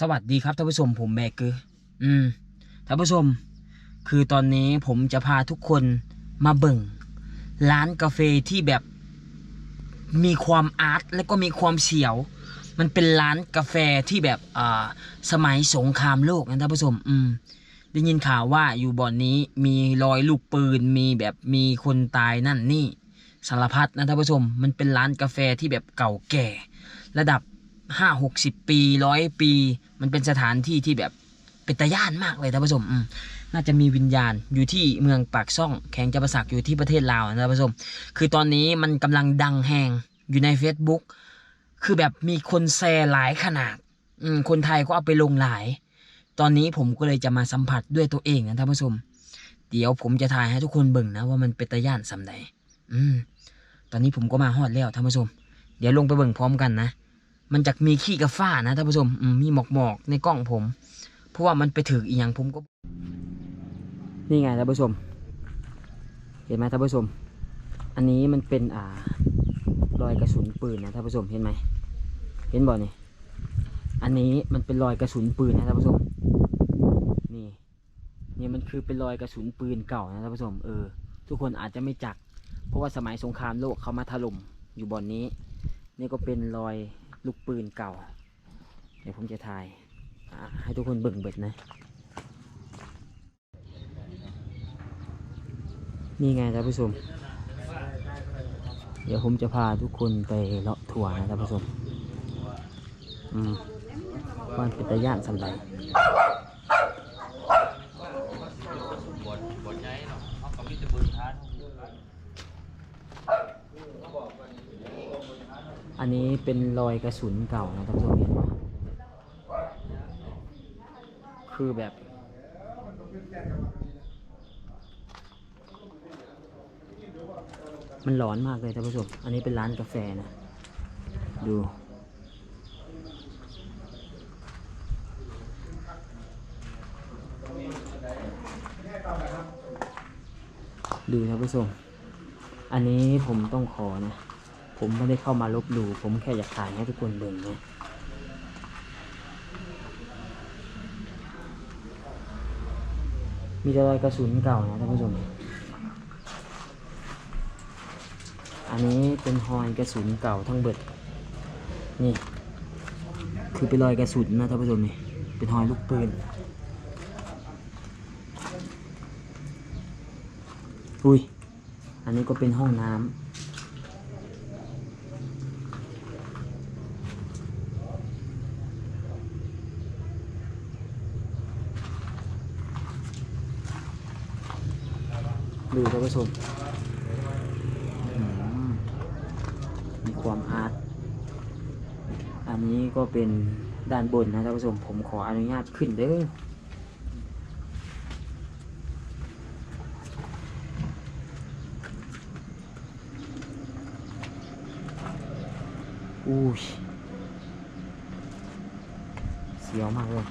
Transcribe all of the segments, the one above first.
สวัสดีครับท่านผู้ชมผมแบกเกอร์อืมท่านผู้ชม คือตอนนี้ผมจะพาทุกคนมาเบิ่ง ร้านกาแฟที่แบบมีความอาร์ตและก็มีความเฉียว มันเป็นร้านกาแฟที่แบบอ่าสมัยสงครามโลกนะท่านผู้ชม อืม ได้ยินข่าวว่าอยู่บ่อนนี้มีรอยลูกปืนมีแบบมีคนตายนั่นนี่สารพัดนะท่านผู้ชม มันเป็นร้านกาแฟที่แบบเก่าแก่ ระดับ ห้าหกสิบปีร้อยปี มันเป็นสถานที่ที่แบบเป็นตาย่านมากเลยท่านผู้ชมน่าจะมีวิญญาณอยู่ที่เมืองปากซ่อง แขงจะประสักอยู่ที่ประเทศลาวนะท่านผู้ชม คือตอนนี้มันกำลังดังแหงอยู่ใน Facebook คือแบบมีคนแชร์หลายขนาด อืคนไทยก็เอาไปลงหลาย ตอนนี้ผมก็เลยจะมาสัมผัสด้วยตัวเองนะท่านผู้ชม เดี๋ยวผมจะถ่ายให้ทุกคนเบิ่งนะว่ามันเป็นตาย่านสำใดอืม ตอนนี้ผมก็มาฮอดแล้วท่านผู้ชม เดี๋ยวลงไปเบิ่งพร้อมกันนะ มันจะมีขี้กับฟ้านะท่านผู้ชมมีหมอกหมอกในกล้องผม เพราะว่ามันไปถืออีกอย่างผมก็ นี่ไงท่านผู้ชม เห็นไหมท่านผู้ชม อันนี้มันเป็นอ่ารอยกระสุนปืนนะท่านผู้ชมเห็นไหมเห็นบ่นี่อันนี้มันเป็นรอยกระสุนปืนนะท่านผู้ชม นี่นี่มันคือเป็นรอยกระสุนปืนเก่านะท่านผู้ชมเออทุกคนอาจจะไม่จัก เพราะว่าสมัยสงครามโลกเขามาถล่มอยู่บ่อนนี้ นี่ก็เป็นรอย ลูกปืนเก่า เดี๋ยวผมจะถ่ายให้ทุกคนเบิ่งเบิดนะ นี่ไงท่านผู้ชม เดี๋ยวผมจะพาทุกคนไปเลาะถั่วนะท่านผู้ชม อืมว่ามันเป็นตะย่านสำหรบทบทใช้เนาะเขาก็มีแต่บืนทาน อันนี้เป็นรอยกระสุนเก่านะท่านผู้ชมเห็นไหมคือแบบ มันร้อนมากเลยท่านผู้ชม อันนี้เป็นร้านกาแฟนะ ดู ดูท่านผู้ชม อันนี้ผมต้องขอนะ ผมไม่ได้เข้ามาลบหลู่ผมแค่อยากถ่ายให้ทุกคนเบิ่งนะมีต่รอยกระสุนเก่านะท่านผู้ชม อันนี้เป็นรอยกระสุนเก่าทั้งเบิด นี่ คือเป็นรอยกระสุนนะท่านผู้ชมนี่ เป็นรอยลูกปืน อุ้ย อันนี้ก็เป็นห้องน้ำ ดูท่านผู้ชมมีความอาร์ตอันนี้ก็เป็นด้านบนนะท่านผู้ชมผมขออนุญาตขึ้นเด้ออุ้ยเสียวมากเลย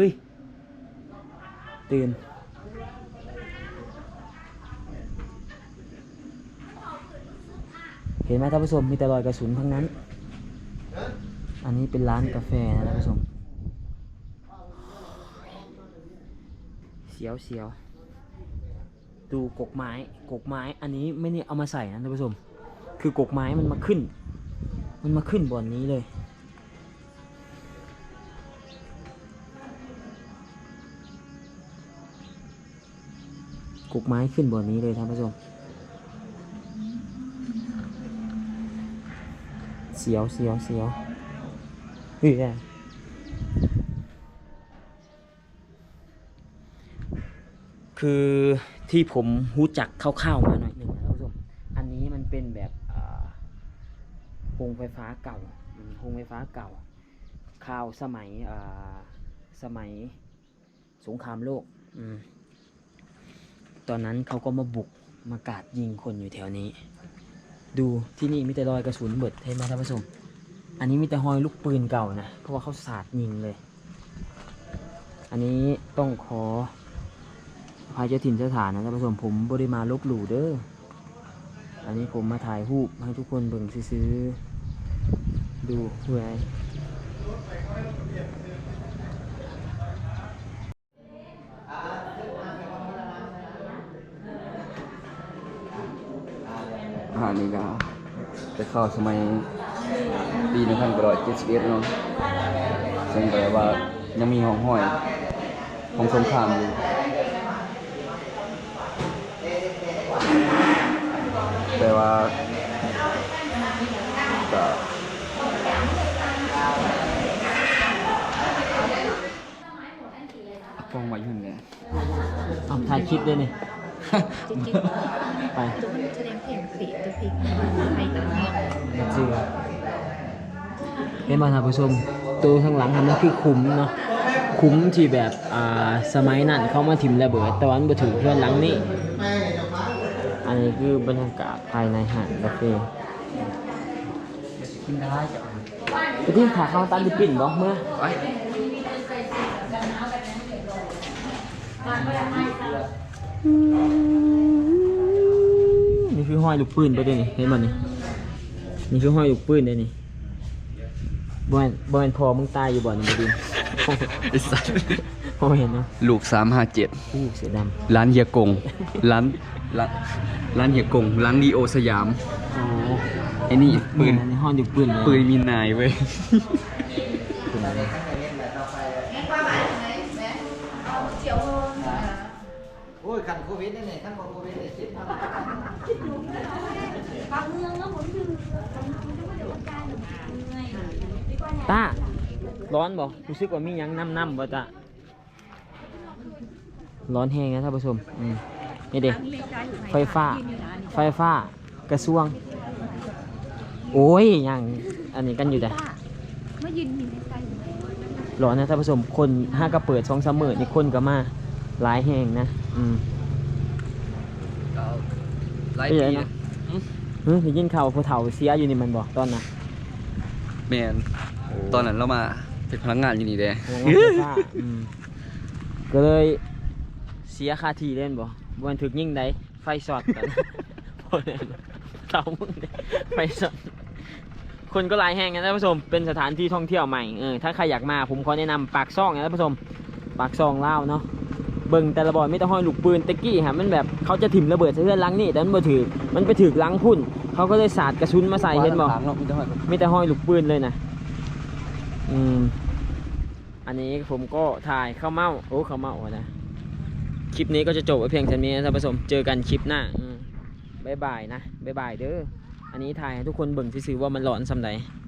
ฮ้ย ตื่น เห็นไหมท่านผู้ชมมีแต่รอยกระสุนทั้งนั้น อันนี้เป็นร้านกาแฟนะท่านผู้ชม เสียวเสียวดูกกไม้กกไม้อันนี้ไม่ได้เอามาใส่นะท่านผู้ชม คือกกไม้มันมาขึ้น มันมาขึ้นบนนี้เลย กุกไม้ขึ้นบนนี้เลยท่านผู้ชม เสียวเสียวเสียวเฮ้ยคือที่ผมรู้จักคร่าวๆมาหน่อยหนึ่งนะท่านผู้ชม อันนี้มันเป็นแบบอ่าโรงไฟฟ้าเก่าอืมโรงไฟฟ้าเก่าข่าวสมัยสมัยสงครามโลก อืม ตอนนั้นเขาก็มาบุกมากราดยิงคนอยู่แถวนี้ ดูที่นี่มีแต่รอยกระสุนเบิดเห็นไหมท่านผู้ชมอันนี้มีแต่รอยลูกปืนเก่านะเพราะว่าเขาสาดยิงเลย อันนี้ต้องขออภัยเจ้าถิ่นเจ้าฐานนะท่านผู้ชมผมบริมาลบหลู่เด้ออันนี้ผมมาถ่ายรูปให้ทุกคนเบิ่งซื้อดูเพื่อ นี่ก็จะเข้าสมัยปีหนึ่งพันเก้าร้อยเจ็ดสิบเอ็ดเนาะซึ่งแปลว่ายังมีห้องห้อยของสงครามอยู่แปลว่าก็กล้องไว้ยุ่นเนี่ยเอาถ่ายคลิปด้วยนี่ จริงๆไปตัวมันแสดงเพลงคลิปจะพลิกไทยต่างเมืองเจือเป็นมาท่านผู้ชมตัวข้างหลังทำนั่นคือคุ้มเนาะคุ้มที่แบบอ่าสมัยนั้นเขามาถิ่มระเบิดแต่วันบ่ถือเพื่อนหลังนี่อันนี้คือบรรยากาศภายในห้างกาแฟไปที่ขาข้าตันดิปินบ่เมื่อไป นี่คือห้อยลูกปืนไปด้วยนี่เห็นบ่นี่นี่คือห้อยลูกปืนเลยนี่บ่แม่นบ่แม่นพอมึงตายอยู่บ่นี่บ่ดินไอ้สัสพอเห็นเนาะลูกสามห้าเจ็ดอู้เสือดำร้านเฮียกงร้านร้านร้านเฮียกงร้านดีโอสยามโอ้ไอ้นี่ปืนนี่ห้อยลูกปืนเลยปืนมีนายเว้ย ปืนอะไรโอ้ยกันโควิดนี่นี่ท่านบอกโควิดนี่สิตาร้อนบ่รู้สึกว่ามีหยังน้ำน้ำบ่ตาร้อนแห้งนะท่านผู้ชมอืมนี่เด็ไฟฟ้า ไฟฟ้ากระทรวง โอ้ยอย่างอันนี้กันอยู่แต่มายืนอยู่ในไฟร้อนนะท่านผู้ชมคนห้ากระเปิดสองสามหมื่นนี่คนก็มาหลายแห้งนะ อืมหลายปีปีแล้วเนอะเฮ้ยได้ยินข่าวว่าผู้เฒ่าเสียอยู่นี่มันบอกตอนน่ะแมนตอนนั้นเรามาเป็นพนักงานอยู่นี่แดพนักงานไฟฟ้าอืมก็เลยเสียค่าทีเล่นบ่บวันถึกยิ่งใดไฟช็อตกันพอแล้วเฒ่ามึงเด้ไฟช็อตคนก็หลายแห่งนะท่านผู้ชม เป็นสถานที่ท่องเที่ยวใหม่ เออ ถ้าใครอยากมาผมขอแนะนำปากซ่องนะท่านผู้ชม ปากซ่องลาวเนาะ เบิ่งแต่ละบ่อนไม่ต้องห้อยลูกปืนตะกี้ฮะมันแบบเขาจะถิ่มระเบิดใส่เพื่อนหลังนี่แต่มันบ่ถือมันไปถือหลังพุ่น เขาก็เลยสาดกระสุนมาใส่เห็นบ่ถามเนาะมีแต่ห้อยไม่แต่ห้อยลูกปืนเลยนะอืมอันนี้ผมก็ถ่ายข้าวเม่าโอ้ข้าวเม่าอะนะคลิปนี้ก็จะจบไว้เพียงเท่านี้นะท่านผู้ชมเจอกันคลิปหน้าอืมบ๊ายบายนะบ๊ายบายเด้ออันนี้ถ่ายให้ทุกคนเบิ่งซื่อๆว่ามันร้อนสำใดบ